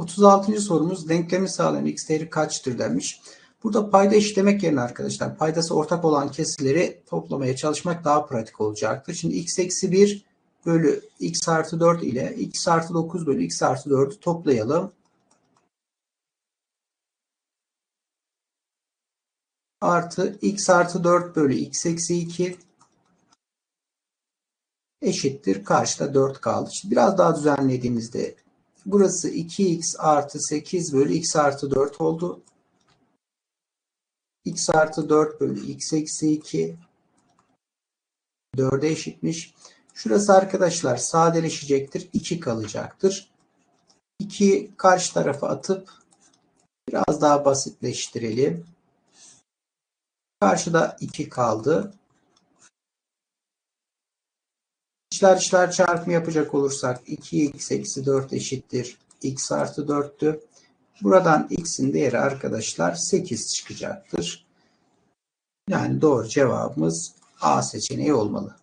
36. sorumuz denklemi sağlayan x değeri kaçtır demiş. Burada payda işlemek yerine arkadaşlar paydası ortak olan kesirleri toplamaya çalışmak daha pratik olacaktır. Şimdi x eksi 1 bölü x artı 4 ile x artı 9 bölü x artı 4'ü toplayalım. Artı x artı 4 bölü x eksi 2 eşittir. Karşıda 4 kaldı. Şimdi biraz daha düzenlediğimizde burası 2x artı 8 bölü x artı 4 oldu. x artı 4 bölü x eksi 2 4'e eşitmiş. Şurası arkadaşlar sadeleşecektir. 2 kalacaktır. 2 karşı tarafa atıp biraz daha basitleştirelim. Karşıda 2 kaldı. İçler içler çarpımı yapacak olursak 2x eksi 4 eşittir. x artı 4'tü. Buradan x'in değeri arkadaşlar 8 çıkacaktır. Yani doğru cevabımız A seçeneği olmalı.